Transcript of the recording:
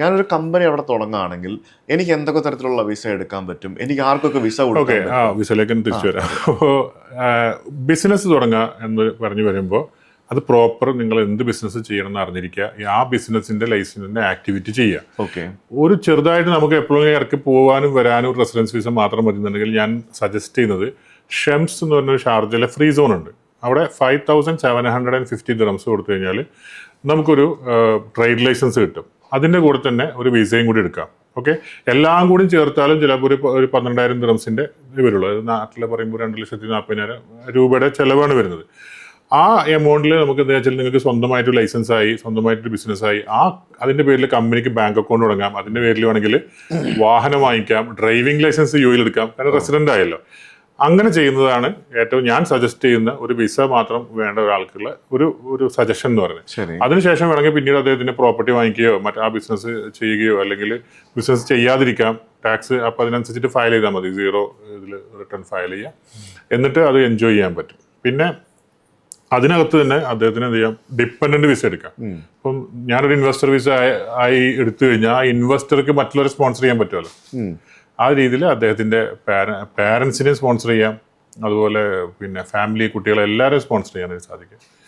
ഞാനൊരു കമ്പനി അവിടെ തുടങ്ങുകയാണെങ്കിൽ എനിക്ക് എന്തൊക്കെ തരത്തിലുള്ള വിസ എടുക്കാൻ പറ്റും? എനിക്ക് ആർക്കൊക്കെ വിസ ഓക്കെ കൊടുക്കാൻ ആ വിസയിലേക്ക് തിരിച്ചു വരാം. അപ്പോൾ ബിസിനസ് തുടങ്ങുക എന്ന് പറഞ്ഞു വരുമ്പോൾ അത് പ്രോപ്പർ നിങ്ങൾ എന്ത് ബിസിനസ് ചെയ്യണം എന്ന് അറിഞ്ഞിരിക്കുക ആ ബിസിനസിന്റെ ലൈസൻസിന്റെ ആക്ടിവിറ്റി ചെയ്യുക. ഓക്കെ ഒരു ചെറുതായിട്ട് നമുക്ക് എപ്പോഴും ഇറക്കി പോകാനും വരാനും റെസിഡൻസ് വിസ മാത്രം മതി എന്നുണ്ടെങ്കിൽ ഞാൻ സജസ്റ്റ് ചെയ്യുന്നത് ഷെംസ് എന്ന് പറഞ്ഞൊരു ഷാർജയിലെ ഫ്രീ സോൺ ഉണ്ട്. അവിടെ five thousand seven hundred and fifty dirhams കൊടുത്തു കഴിഞ്ഞാൽ നമുക്കൊരു ട്രേഡ് ലൈസൻസ് കിട്ടും. അതിന്റെ കൂടെ തന്നെ ഒരു വിസയും കൂടി എടുക്കാം. ഓക്കെ എല്ലാം കൂടി ചേർത്താലും ചിലപ്പോൾ ഒരു ഒരു പന്ത്രണ്ടായിരം ദിറംസിന്റെ വരുള്ളൂ. അത് നാട്ടിലെ പറയുമ്പോൾ രണ്ട് ലക്ഷത്തി നാൽപ്പതിനായിരം രൂപയുടെ ചിലവാണ് വരുന്നത്. ആ എമൗണ്ടിൽ നമുക്ക് എന്താ വെച്ചാൽ നിങ്ങൾക്ക് സ്വന്തമായിട്ട് ലൈസൻസ് ആയി സ്വന്തമായിട്ട് ബിസിനസ് ആയി ആ അതിന്റെ പേരിൽ കമ്പനിക്ക് ബാങ്ക് അക്കൗണ്ട് തുടങ്ങാം. അതിന്റെ പേരിൽ വേണമെങ്കിൽ വാഹനം വാങ്ങിക്കാം ഡ്രൈവിംഗ് ലൈസൻസ് യു എടുക്കാം. കാരണം റെസിഡന്റ് ആയല്ലോ. അങ്ങനെ ചെയ്യുന്നതാണ് ഏറ്റവും ഞാൻ സജസ്റ്റ് ചെയ്യുന്ന ഒരു വിസ മാത്രം വേണ്ട ഒരാൾക്കുള്ള ഒരു ഒരു സജഷൻ എന്ന് പറയുന്നത്. അതിനുശേഷം വേണമെങ്കിൽ പിന്നീട് അദ്ദേഹത്തിന് പ്രോപ്പർട്ടി വാങ്ങിക്കുകയോ മറ്റു ആ ബിസിനസ് ചെയ്യുകയോ അല്ലെങ്കിൽ ബിസിനസ് ചെയ്യാതിരിക്കാം. ടാക്സ് അപ്പോൾ അതിനനുസരിച്ചിട്ട് ഫയൽ ചെയ്താൽ മതി. സീറോ ഇതിൽ റിട്ടേൺ ഫയൽ ചെയ്യാം. എന്നിട്ട് അത് എൻജോയ് ചെയ്യാൻ പറ്റും. പിന്നെ അതിനകത്ത് തന്നെ അദ്ദേഹത്തിന് എന്ത് ചെയ്യാം? ഡിപ്പെൻഡന്റ് വിസ എടുക്കാം. അപ്പം ഞാനൊരു ഇൻവെസ്റ്റർ വിസ ആയി എടുത്തു കഴിഞ്ഞാൽ ആ ഇൻവെസ്റ്റർക്ക് മറ്റുള്ളവരെ സ്പോൺസർ ചെയ്യാൻ പറ്റുമല്ലോ. ആ രീതിയിൽ അദ്ദേഹത്തിന്റെ അദ്ദേഹത്തിന്റെ പാരൻസിനെ സ്പോൺസർ ചെയ്യാം. അതുപോലെ പിന്നെ ഫാമിലി കുട്ടികളെ എല്ലാവരെയും സ്പോൺസർ ചെയ്യാനായിട്ട് സാധിക്കും.